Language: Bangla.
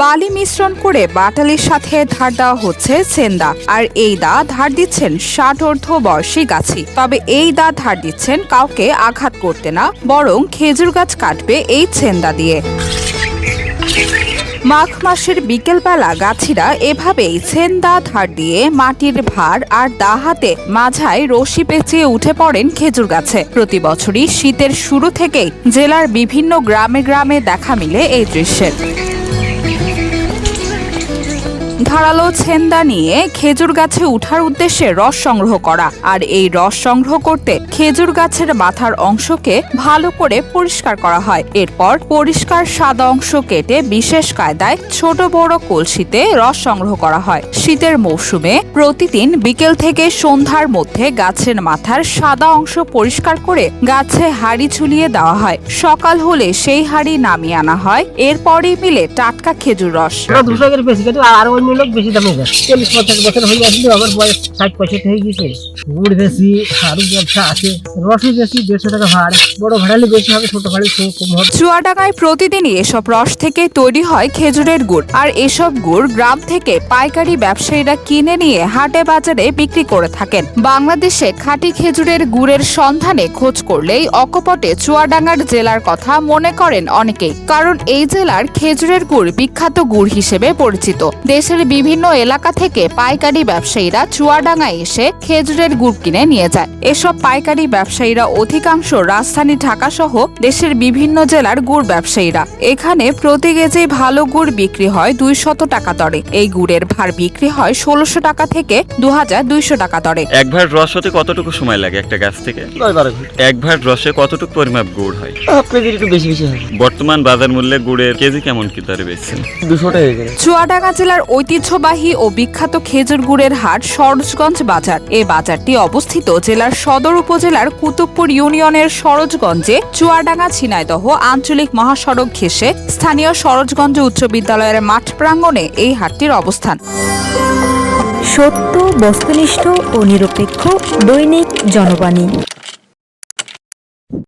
বালি মিশ্রণ করে বাটালির সাথে ধার দেওয়া হচ্ছে সেন্দা। আর এই দা ধার দিচ্ছেন ষাট অর্ধ বয়সী গাছি। তবে এই দা ধার দিচ্ছেন কাউকে আঘাত করতে না, বরং খেজুর গাছ কাটবে এই ছেন্দা দিয়ে। মাঘ মাসের বিকেলবেলা গাছিরা এভাবেই ছেন্দা ধার দিয়ে মাটির ভার আর দা হাতে মাঝায় রশি পেঁচিয়ে উঠে পড়েন খেজুর গাছে। প্রতি বছরই শীতের শুরু থেকেই জেলার বিভিন্ন গ্রামে গ্রামে দেখা মিলে এই দৃশ্যের। ধারালো ছেন্দা নিয়ে খেজুর গাছে উঠার উদ্দেশ্যে রস সংগ্রহ করা। আর এই রস সংগ্রহ করতে খেজুর গাছের মাথার অংশকে ভালো করে পরিষ্কার করা হয়। এরপর পরিষ্কার সাদা অংশ কেটে বিশেষ কায়দায় ছোট বড় কলসিতে রস সংগ্রহ করা হয়। শীতের মৌসুমে প্রতিদিন বিকেল থেকে সন্ধ্যার মধ্যে গাছের মাথার সাদা অংশ পরিষ্কার করে গাছে হাড়ি ঝুলিয়ে দেওয়া হয়। সকাল হলে সেই হাড়ি নামিয়ে আনা হয়। এরপরই মিলে টাটকা খেজুর রস। আর অন্য লোক বেশি দামে যায়। চল্লিশ পঞ্চাশ বছর হয়ে গেছিল আমার বয়স ষাট পঁয়ষট্টি হয়ে গেছে গুড় বেশি আরও ব্যবসা আছে রসও বেশি দেড়শো টাকা ভাড়, বড় ভাড়ালে বেশি হবে, ছোট ভাড়ালে কম হবে। চুয়াডাঙ্গায় প্রতিদিনই এসব রস থেকে তৈরি হয় খেজুরের গুড়, আর এসব গুড় গ্রাম থেকে পাইকারি ব্যবসায়ীরা কিনে নিয়ে হাটে বাজারে বিক্রি করে থাকেন। বাংলাদেশে খাঁটি খেজুরের গুড়ের সন্ধানে খোঁজ করলেই অকপটে চুয়াডাঙ্গার জেলার কথা মনে করেন অনেকেই, কারণ এই জেলার খেজুরের গুড় বিখ্যাত গুড় হিসেবে পরিচিত। দেশের বিভিন্ন এলাকা থেকে পাইকারি ব্যবসায়ীরা চুয়াডাঙ্গায় এসে খেজুরের গুড় কিনে নিয়ে যায়। এসব পাইকারি ব্যবসায়ীরা অধিকাংশ রাজধানী ঢাকা সহ দেশের বিভিন্ন জেলার গুড় ব্যবসায়ীরা। এখানে প্রতি কেজি ভালো গুড় বিক্রি হয় দুইশত টাকা দরে। এই গুড়ের ভার বিক্রি হয় ষোলোশো টাকা থেকে দু হাজার দুইশো টাকা দরে। এক ভার রস হতে কতটুকু সময় লাগে একটা গাছ থেকে? এক ভার রসে কতটুকু পরিমাপ গুড় হয়? আপনাদের একটু বেশি বেশি হবে বর্তমান বাজার মূল্যে গুড়ের কেজি কেমন কি দরে বেচছেন? দুশো টাকা চুয়াডাঙ্গা জেলার ঐতিহ্যবাহী ও বিখ্যাত খেজুর গুড়ের হাট সরোজগঞ্জ বাজার। এই বাজারটি অবস্থিত জেলার সদর উপজেলার কুতুবপুর ইউনিয়নের সরোজগঞ্জে চুয়াডাঙ্গা ঝিনাইদহ আঞ্চলিক মহাসড়ক ঘেঁষে স্থানীয় সরোজগঞ্জ উচ্চ বিদ্যালয়ের মাঠ প্রাঙ্গণে এই হাটটির অবস্থান। সত্য, বস্তুনিষ্ঠ ও নিরপেক্ষ দৈনিক জনবাণী।